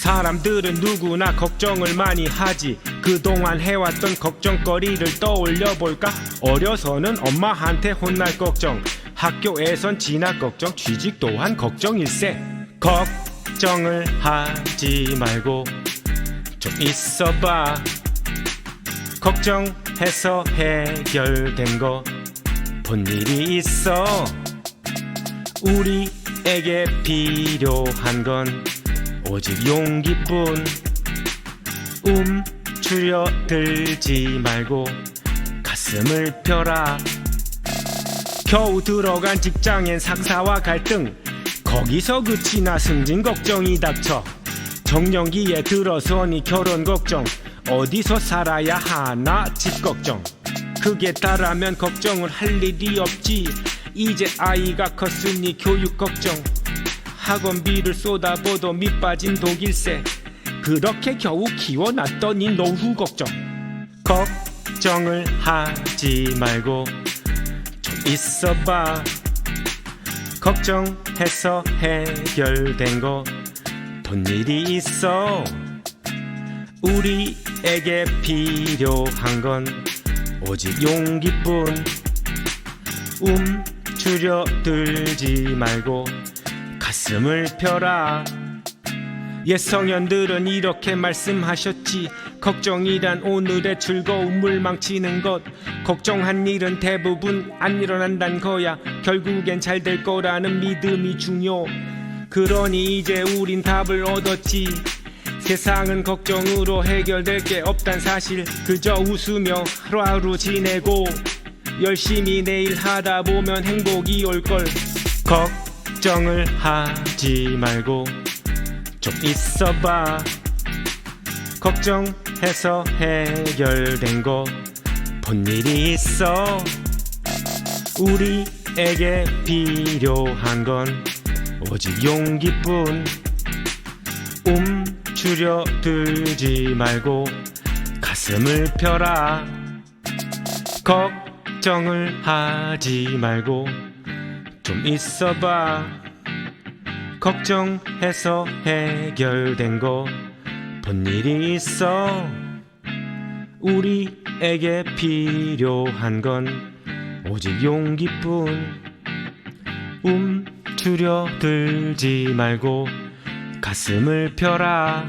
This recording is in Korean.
사람들은 누구나 걱정을 많이 하지. 그동안 해왔던 걱정거리를 떠올려 볼까? 어려서는 엄마한테 혼날 걱정. 학교에선 진학 걱정 취직 또한 걱정일세. 걱정을 하지 말고 좀 있어봐. 걱정해서 해결된 거 본 일이 있어. 우리에게 필요한 건 오직 용기뿐 움츠려들지 말고 가슴을 펴라. 겨우 들어간 직장엔 상사와 갈등. 거기서 그치나 승진 걱정이 닥쳐. 정년기에 들어서니 결혼 걱정. 어디서 살아야 하나 집 걱정. 그게 따라면 걱정을 할 일이 없지. 이제 아이가 컸으니 교육 걱정 학원비를 쏟아부어도 밑빠진 독일세 그렇게 겨우 키워놨더니 노후 걱정. 걱정을 하지 말고 좀 있어봐. 걱정해서 해결된 거. 돈 일이 있어. 우리에게 필요한 건 오직 용기뿐. 움츠려 들지 말고 가슴을 펴라. 옛 성현들은 이렇게 말씀하셨지. 걱정이란 오늘의 즐거움을 망치는 것. 걱정한 일은 대부분 안 일어난단 거야. 결국엔 잘 될 거라는 믿음이 중요. 그러니 이제 우린 답을 얻었지. 세상은 걱정으로 해결될 게 없단 사실. 그저 웃으며 하루하루 지내고 열심히 내일 하다 보면 행복이 올걸 걱정을 하지 말고 좀 있어봐. 걱정해서 해결된 거 본 일이 있어. 우리에게 필요한 건 오직 용기뿐. 움츠려 들지 말고 가슴을 펴라. 걱정을 하지 말고 좀 있어봐. 걱정해서 해결된 거 본 일이 있어. 우리에게 필요한 건 오직 용기뿐. 움츠려 들지 말고 가슴을 펴라